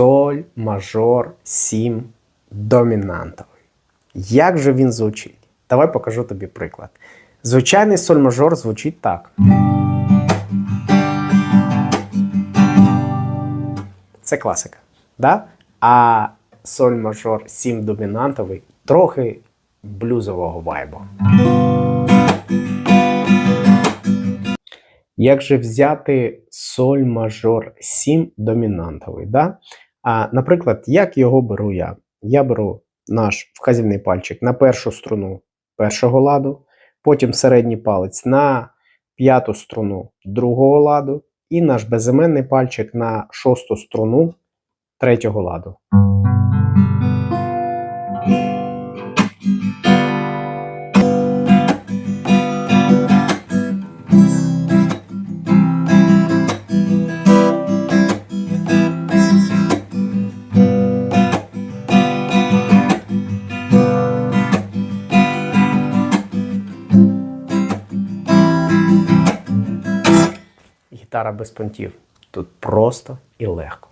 соль, мажор, сім домінантовий. Як же він звучить? Давай покажу тобі приклад. Звичайний соль мажор звучить так. Це класика. Да? А соль мажор 7 домінантовий трохи блюзового вайбу. Як же взяти соль мажор 7 домінантовий? Да? А, наприклад, як його беру я? Я беру наш вказівний пальчик на першу струну першого ладу, потім середній палець на п'яту струну другого ладу, і наш безіменний пальчик на шосту струну третього ладу. Гітара без понтів. Тут просто і легко.